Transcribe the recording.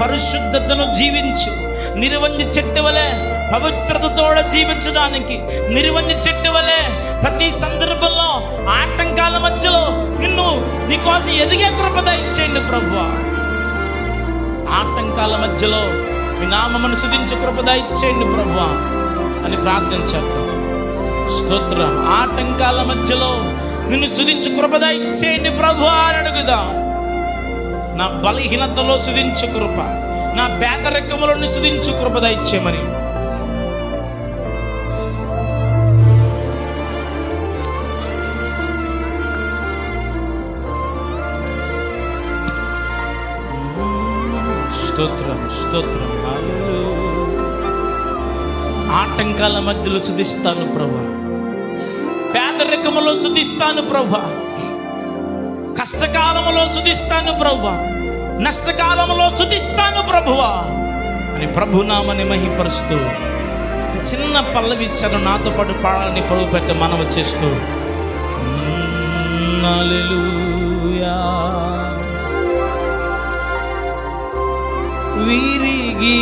పరిశుద్ధతను జీవించు. నిర్వంజి చెట్టు వలె పవిత్రతతో జీవించడానికి నిర్వంజి చెట్టు వలె ప్రతి సందర్భంలో ఆటంకాల మధ్యలో నిన్ను నీకోసం ఎదిగే కృపద ఇచ్చేయండి ప్రభు ఆటంకాల మధ్యలో మీ నామమును సుధించు కృపద ఇచ్చేయండి ప్రభు అని ప్రార్థన చేద్దాం. స్తోత్రం. ఆటంకాల మధ్యలో నిన్ను సుధించు కృపద ఇచ్చేయండి ప్రభు అని అడుగుదాం. నా బలహీనతలో సుధించు కృప. నా పేదరికములో సుధించు కృపద దయచేయమని స్తోత్రం స్తోత్రం. ఆటంకాల మధ్యలో స్తుతిస్తాను ప్రభా. పేదరికములో స్తుతిస్తాను ప్రభా. నష్టకాలంలో స్తుతిస్తాను ప్రభా నష్టకాలంలో స్తుతిస్తాను ప్రభువా. అని ప్రభునామని మహిపరుస్తూ చిన్న పల్లవి ఇచ్చాను నాతో పాటు పాడాలని పరుగు పెట్ట మనవి చేస్తూ మ్మ్, విరిగి